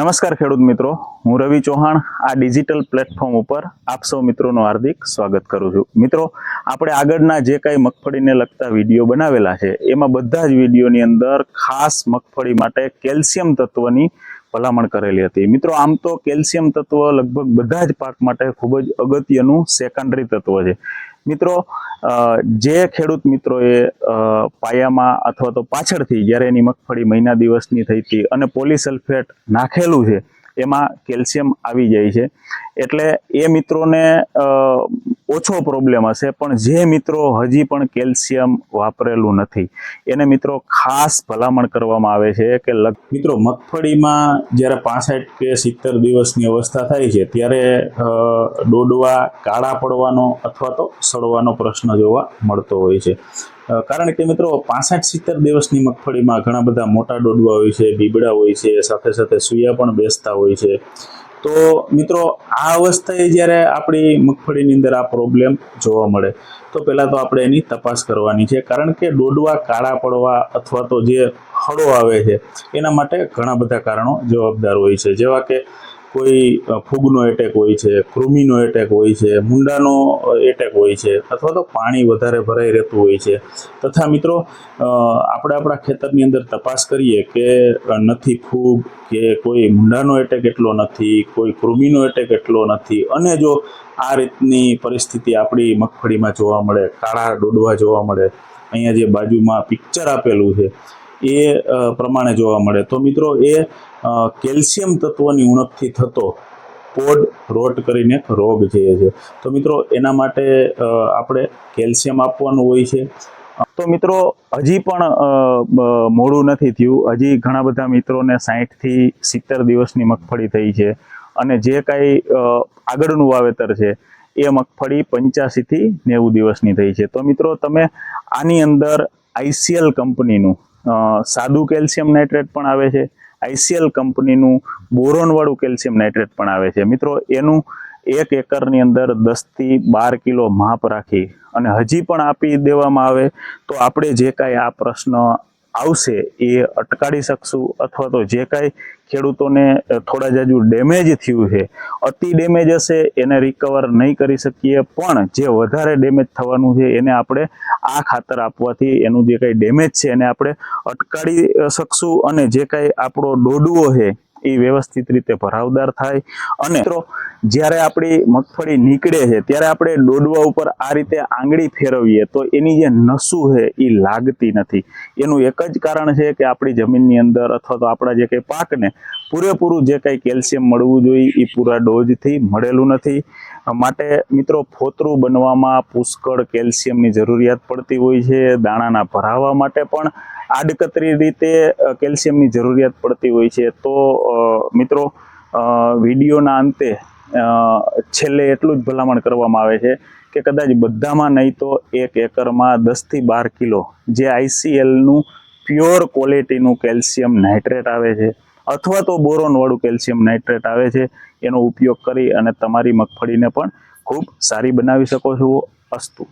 નમસ્કાર ખેડૂત મિત્રો, હું રવિ ચૌહાણ, આ ડિજિટલ પ્લેટફોર્મ ઉપર આપ સૌ મિત્રોનું હાર્દિક સ્વાગત કરું છું. મિત્રો, આપણે આગળના જે કાંઈ મગફળીને લગતા વીડિયો બનાવેલા છે, એમાં બધા જ વિડીયોની અંદર ખાસ મગફળી માટે કેલ્શિયમ તત્વની ભલામણ કરેલી હતી. મિત્રો, આમ તો કેલ્શિયમ તત્વ લગભગ બધા જ પાક માટે ખૂબ જ અગત્યનું સેકન્ડરી તત્વ છે. મિત્રો જે ખેડૂત મિત્રોએ પાયામાં અથવા તો પાછળથી, જ્યારે એની મગફળી મહિના દિવસની થઈ હતી અને પોલીસલ્ફેટ નાખેલું છે એમાં કેલ્શિયમ આવી જાય છે. એટલે એ મિત્રોને ઓછો પ્રોબ્લેમ હશે, પણ જે મિત્રો હજી પણ કેલ્શિયમ વાપરેલું નથી, એને મિત્રો ખાસ ભલામણ કરવામાં આવે છે કે મિત્રો મગફળીમાં જ્યારે પાસઠ કે સિત્તેર દિવસની અવસ્થા થાય છે, ત્યારે ડોડવા કાળા પડવાનો અથવા તો સડવાનો પ્રશ્ન જોવા મળતો હોય છે. કારણ કે મિત્રો પાસઠ સિત્તેર દિવસની મગફળીમાં ઘણા બધા મોટા ડોડવા હોય છે, બીબડા હોય છે, સાથે સાથે સુયા પણ બેસતા હોય છે. તો મિત્રો આ અવસ્થાએ જ્યારે આપણી મગફળીની અંદર આ પ્રોબ્લેમ જોવા મળે, તો પહેલાં તો આપણે એની તપાસ કરવાની છે. કારણ કે ડોડવા કાળા પડવા અથવા તો જે હળો આવે છે, એના માટે ઘણા બધા કારણો જવાબદાર હોય છે. જેવા કે કોઈ ફૂગનો એટેક હોય છે, કૃમિનો એટેક હોય છે, મુંડાનો એટેક હોય છે, અથવા તો પાણી વધારે ભરાઈ રહેતું હોય છે. તથા મિત્રો આપણે આપણા ખેતરની અંદર તપાસ કરીએ કે નથી ફૂગ કે કોઈ મુંડાનો એટેક એટલો નથી, કોઈ કૃમિનો એટેક એટલો નથી. અને જો આ રીતની પરિસ્થિતિ આપણી મગફળીમાં જોવા મળે, કાળા ડોડવા જોવા મળે, અહીંયા જે બાજુમાં પિક્ચર આપેલું છે એ પ્રમાણે જોવા મળે. તો મિત્રો એ કેલ્શિયમ તત્વની ઉણપથી થતો પોડ રોટ કરીને એક રોગ જે છે તો મિત્રો એના માટે આપણે કેલ્શિયમ આપવાનું હોય છે. તો મિત્રો હજી પણ મોડું નથી થયું. હજી ઘણા બધા મિત્રોને સાહીઠથી સિત્તેર દિવસની મગફળી થઈ છે. અને જે કાંઈ આગળનું વાવેતર છે, એ મગફળી પંચ્યાસીથી નેવું દિવસની થઈ છે. તો મિત્રો તમે આની અંદર આઈસીએલ કંપનીનું સાદું કેલ્શિયમ નાઇટ્રેટ પણ આવે છે. આઈસીએલ કંપનીનું બોરોનવાળું કેલ્શિયમ નાઇટ્રેટ પણ આવે છે. મિત્રો, એનું એક એકરની અંદર દસથી બાર કિલો માપ રાખી અને હજી પણ આપી દેવામાં આવે તો આપણે જે કાંઈ આ પ્રશ્ન આવશે એ અટકાડી શકશું અથવા તો જે કાંઈ ખેડૂતોને થોડા જાજુ ડેમેજ થયું છે, અતિ ડેમેજ હશે, એને રિકવર નહીં કરી શકીએ, પણ જે વધારે ડેમેજ થવાનું છે, એને આપણે આ ખાતર આપવાથી એનું જે કાંઈ ડેમેજ છે, એને આપણે અટકાડી શકશું અને જે કાંઈ આપણો ડોડવો છે એ વ્યવસ્થિત રીતે ભરાવદાર થાય. અને મિત્રો, જ્યારે આપણી મગફળી નીકળે છે, ત્યારે આપણે ડોડવા ઉપર આ રીતે આંગળી ફેરવીએ, તો એની જે નસું છે, એ લાગતી નથી. એનું એક જ કારણ છે કે આપણી જમીનની અંદર અથવા તો આપણા જે કંઈ પાકને પૂરેપૂરું જે કંઈ કેલ્શિયમ મળવું જોઈએ, એ પૂરા ડોઝથી મળેલું નથી. માટે મિત્રો, ફોતરું બનવામાં પુષ્કળ કેલ્શિયમની જરૂરિયાત પડતી હોય છે, દાણાના ભરાવા માટે પણ આડકતરી રીતે કેલ્શિયમની જરૂરિયાત પડતી હોય છે. તો મિત્રો વિડીયોના અંતે છેલ્લે એટલું જ ભલામણ કરવામાં આવે છે કે કદાચ બધામાં નહીં તો એક એકરમાં દસથી બાર કિલો જે આઈસીએલનું પ્યોર ક્વોલિટીનું કેલ્શિયમ નાઇટ્રેટ આવે છે અથવા તો બોરોનવાળું કેલ્શિયમ નાઇટ્રેટ આવે છે, એનો ઉપયોગ કરી અને તમારી મગફળીને પણ ખૂબ સારી બનાવી શકો છો અસ્તુ.